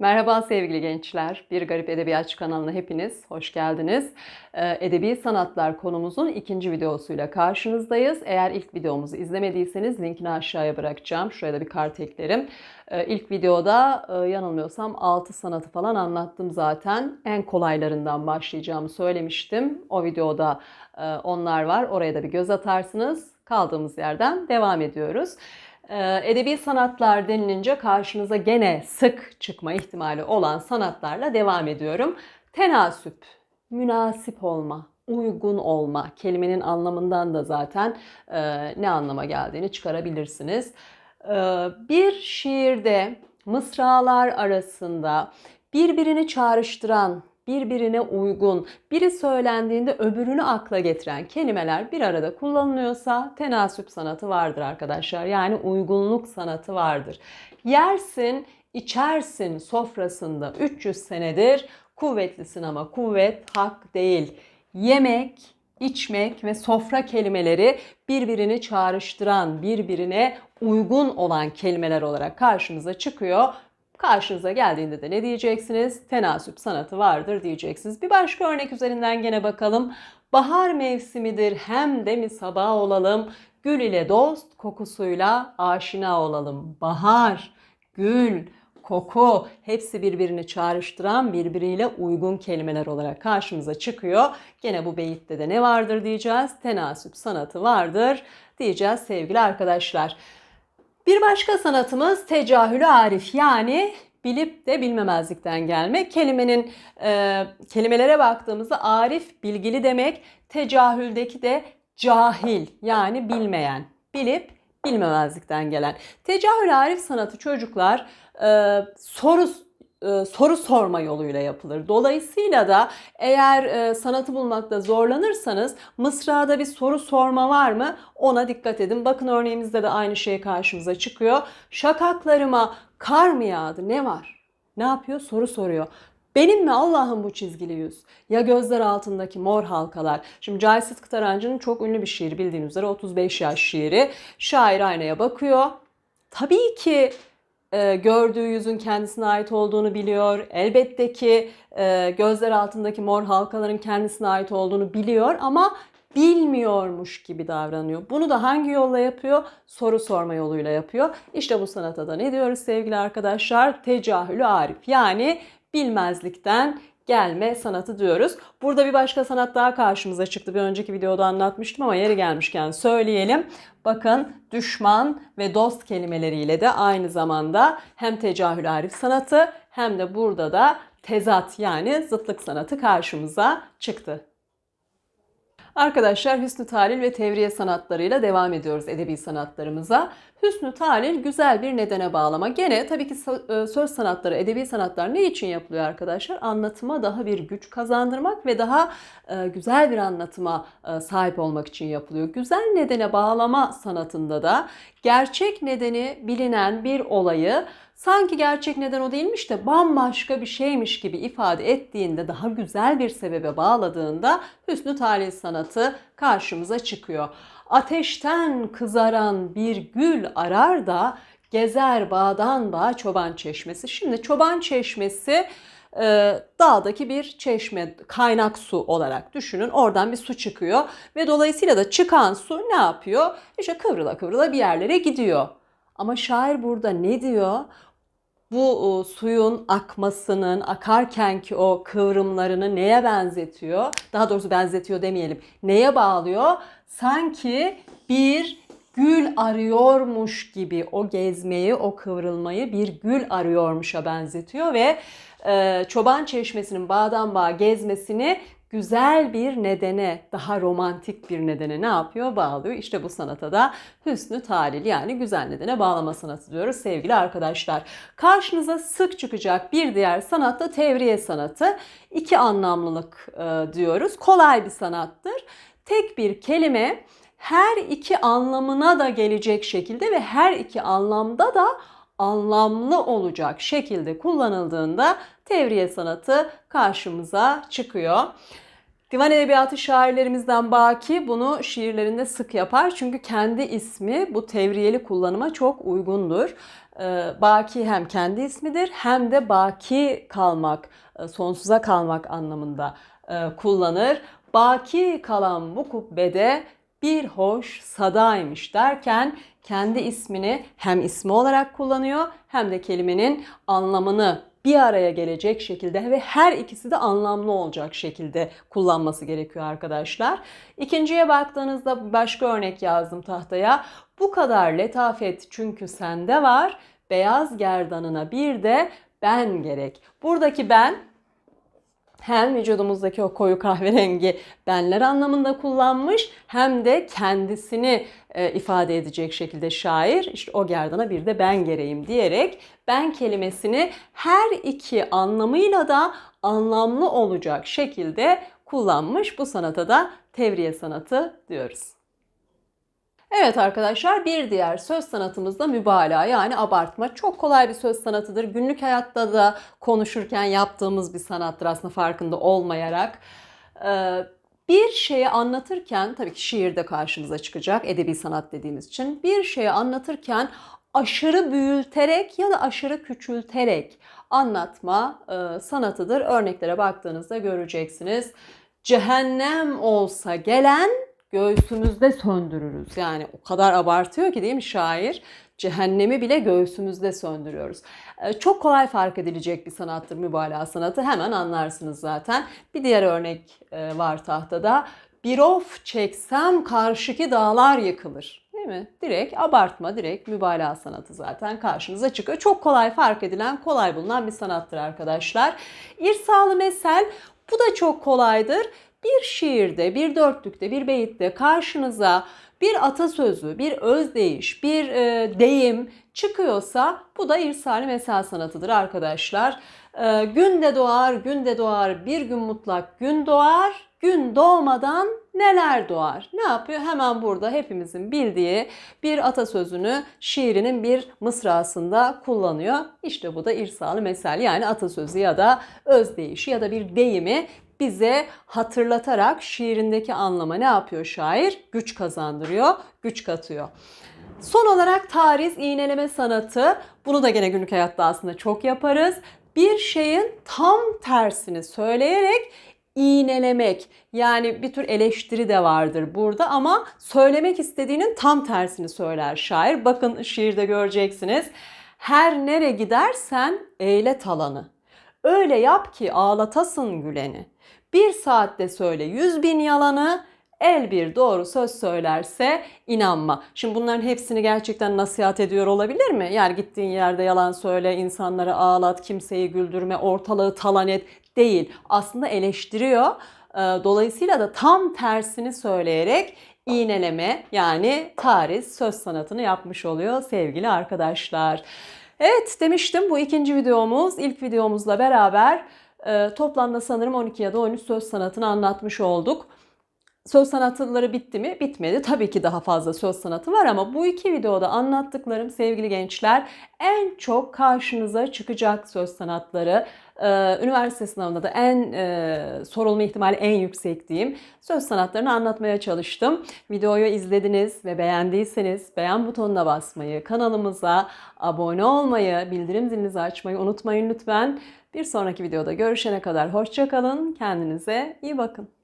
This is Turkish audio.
Merhaba sevgili gençler. Bir Garip Edebiyatçı kanalına hepiniz hoş geldiniz. Ee, Edebi sanatlar konumuzun ikinci videosuyla karşınızdayız. Eğer ilk videomuzu izlemediyseniz linkini aşağıya bırakacağım. Şuraya da bir kart eklerim. Ee, İlk videoda e, yanılmıyorsam 6 sanatı falan anlattım zaten. En kolaylarından başlayacağımı söylemiştim. O videoda e, onlar var. Oraya da bir göz atarsınız. Kaldığımız yerden devam ediyoruz. Ee, Edebi sanatlar denilince karşınıza gene sık çıkma ihtimali olan sanatlarla devam ediyorum. Tenasüp, münasip olma, uygun olma kelimenin anlamından da zaten e, ne anlama geldiğini çıkarabilirsiniz. Ee, Bir şiirde mısralar arasında birbirini çağrıştıran, birbirine uygun, biri söylendiğinde öbürünü akla getiren kelimeler bir arada kullanılıyorsa tenasüp sanatı vardır arkadaşlar. Yani uygunluk sanatı vardır. Yersin, içersin sofrasında 300 senedir kuvvetlisin ama kuvvet hak değil. Yemek, içmek ve sofra kelimeleri birbirini çağrıştıran, birbirine uygun olan kelimeler olarak karşınıza çıkıyor. Karşınıza geldiğinde de ne diyeceksiniz? Tenasüp sanatı vardır diyeceksiniz. Bir başka örnek üzerinden gene bakalım. Bahar mevsimidir hem de mi sabah olalım. Gül ile dost kokusuyla aşina olalım. Bahar, gül, koku hepsi birbirini çağrıştıran birbiriyle uygun kelimeler olarak karşımıza çıkıyor. Gene bu beyitte de ne vardır diyeceğiz? Tenasüp sanatı vardır diyeceğiz sevgili arkadaşlar. Bir başka sanatımız tecahülü arif yani bilip de bilmemezlikten gelme. Kelimenin e, kelimelere baktığımızda arif bilgili demek, tecahüldeki de cahil yani bilmeyen, bilip bilmemezlikten gelen. Tecahül arif sanatı çocuklar e, soru e, soru sorma yoluyla yapılır. Dolayısıyla da eğer e, sanatı bulmakta zorlanırsanız mısrada bir soru sorma var mı ona dikkat edin. Bakın örneğimizde de aynı şey karşımıza çıkıyor. Şakaklarıma kar mı yağdı ne var? Ne yapıyor? Soru soruyor. Benim mi Allah'ım bu çizgili yüz? Ya gözler altındaki mor halkalar? Şimdi Cahit Sıtkı Tarancı'nın çok ünlü bir şiiri bildiğiniz üzere 35 yaş şiiri. Şair aynaya bakıyor. Tabii ki e, gördüğü yüzün kendisine ait olduğunu biliyor. Elbette ki e, gözler altındaki mor halkaların kendisine ait olduğunu biliyor ama bilmiyormuş gibi davranıyor. Bunu da hangi yolla yapıyor? Soru sorma yoluyla yapıyor. İşte bu sanata da ne diyoruz sevgili arkadaşlar? Tecahülü arif. Yani bilmezlikten gelme sanatı diyoruz. Burada bir başka sanat daha karşımıza çıktı. Bir önceki videoda anlatmıştım ama yeri gelmişken söyleyelim. Bakın düşman ve dost kelimeleriyle de aynı zamanda hem tecahül arif sanatı hem de burada da tezat yani zıtlık sanatı karşımıza çıktı. Arkadaşlar hüsnü talil ve tevriye sanatlarıyla devam ediyoruz edebi sanatlarımıza. Hüsnü talil güzel bir nedene bağlama. Gene tabii ki e, söz sanatları, edebi sanatlar ne için yapılıyor arkadaşlar? Anlatıma daha bir güç kazandırmak ve daha e, güzel bir anlatıma e, sahip olmak için yapılıyor. Güzel nedene bağlama sanatında da gerçek nedeni bilinen bir olayı sanki gerçek neden o değilmiş de bambaşka bir şeymiş gibi ifade ettiğinde daha güzel bir sebebe bağladığında hüsnü talil sanatı karşımıza çıkıyor. Ateşten kızaran bir gül arar da gezer bağdan bağa çoban çeşmesi. Şimdi çoban çeşmesi e, dağdaki bir çeşme, kaynak su olarak düşünün. Oradan bir su çıkıyor ve dolayısıyla da çıkan su ne yapıyor? İşte kıvrıla kıvrıla bir yerlere gidiyor. Ama şair burada ne diyor? Bu e, suyun akmasının, akarkenki o kıvrımlarını neye benzetiyor? Daha doğrusu benzetiyor demeyelim. Neye bağlıyor? Sanki bir gül arıyormuş gibi o gezmeyi, o kıvrılmayı bir gül arıyormuşa benzetiyor ve e, çoban çeşmesinin bağdan bağa gezmesini güzel bir nedene, daha romantik bir nedene ne yapıyor? Bağlıyor. İşte bu sanata da hüsnü talil yani güzel nedene bağlama sanatı diyoruz sevgili arkadaşlar. Karşınıza sık çıkacak bir diğer sanat da tevriye sanatı. İki anlamlılık e, diyoruz. Kolay bir sanattır. Tek bir kelime her iki anlamına da gelecek şekilde ve her iki anlamda da anlamlı olacak şekilde kullanıldığında tevriye sanatı karşımıza çıkıyor. Divan edebiyatı şairlerimizden Baki bunu şiirlerinde sık yapar çünkü kendi ismi bu tevriyeli kullanıma çok uygundur. e, baki hem kendi ismidir hem de baki kalmak, e, sonsuza kalmak anlamında e, kullanır. Baki kalan bu kubbede bir hoş sadaymış derken kendi ismini hem ismi olarak kullanıyor hem de kelimenin anlamını bir araya gelecek şekilde ve her ikisi de anlamlı olacak şekilde kullanması gerekiyor arkadaşlar. İkinciye baktığınızda başka örnek yazdım tahtaya. Bu kadar letafet çünkü sende var. Beyaz gerdanına bir de ben gerek. Buradaki ben hem vücudumuzdaki o koyu kahverengi benler anlamında kullanmış hem de kendisini e, ifade edecek şekilde şair işte o gerdana bir de ben gereğim diyerek ben kelimesini her iki anlamıyla da anlamlı olacak şekilde kullanmış. Bu sanata da tevriye sanatı diyoruz. Evet arkadaşlar bir diğer söz sanatımız da mübalağa yani abartma. Çok kolay bir söz sanatıdır. Günlük hayatta da konuşurken yaptığımız bir sanattır aslında farkında olmayarak. Ee, bir şeyi anlatırken tabii ki şiirde karşınıza çıkacak edebi sanat dediğimiz için bir şeyi anlatırken aşırı büyülterek ya da aşırı küçülterek anlatma e, sanatıdır. Örneklere baktığınızda göreceksiniz. Cehennem olsa gelen göğsümüzde söndürürüz. Yani o kadar abartıyor ki değil mi şair? Cehennemi bile göğsümüzde söndürüyoruz. Ee, çok kolay fark edilecek bir sanattır mübalağa sanatı. Hemen anlarsınız zaten. Bir diğer örnek e, var tahtada. Bir of çeksem karşıki dağlar yıkılır. Değil mi? Direkt abartma, direkt mübalağa sanatı zaten karşınıza çıkıyor. Çok kolay fark edilen, kolay bulunan bir sanattır arkadaşlar. İrsalı mesel bu da çok kolaydır. Bir şiirde, bir dörtlükte, bir beyitte karşınıza bir atasözü, bir özdeyiş, bir e, deyim çıkıyorsa bu da irsali mesel sanatıdır arkadaşlar. E, gün de doğar, gün de doğar, bir gün mutlak gün doğar, gün doğmadan neler doğar? Ne yapıyor? Hemen burada hepimizin bildiği bir atasözünü şiirinin bir mısrasında kullanıyor. İşte bu da irsali mesel yani atasözü ya da özdeyişi ya da bir deyimi bize hatırlatarak şiirindeki anlama ne yapıyor şair? Güç kazandırıyor, güç katıyor. Son olarak tariz, iğneleme sanatı. Bunu da gene günlük hayatta aslında çok yaparız. Bir şeyin tam tersini söyleyerek iğnelemek yani bir tür eleştiri de vardır burada ama söylemek istediğinin tam tersini söyler şair. Bakın şiirde göreceksiniz. Her nere gidersen eyle talanı. Öyle yap ki ağlatasın güleni. Bir saatte söyle yüz bin yalanı, el bir doğru söz söylerse inanma. Şimdi bunların hepsini gerçekten nasihat ediyor olabilir mi? Yani gittiğin yerde yalan söyle, insanları ağlat, kimseyi güldürme, ortalığı talan et değil. Aslında eleştiriyor. Ee, dolayısıyla da tam tersini söyleyerek iğneleme yani tariz söz sanatını yapmış oluyor sevgili arkadaşlar. Evet demiştim bu ikinci videomuz. İlk videomuzla beraber e, toplamda sanırım 12 ya da 13 söz sanatını anlatmış olduk. Söz sanatları bitti mi? Bitmedi. Tabii ki daha fazla söz sanatı var ama bu iki videoda anlattıklarım sevgili gençler en çok karşınıza çıkacak söz sanatları. Ee, üniversite sınavında da en e, sorulma ihtimali en yüksek diyeyim. Söz sanatlarını anlatmaya çalıştım. Videoyu izlediniz ve beğendiyseniz beğen butonuna basmayı, kanalımıza abone olmayı, bildirim zilinizi açmayı unutmayın lütfen. Bir sonraki videoda görüşene kadar hoşçakalın. Kendinize iyi bakın.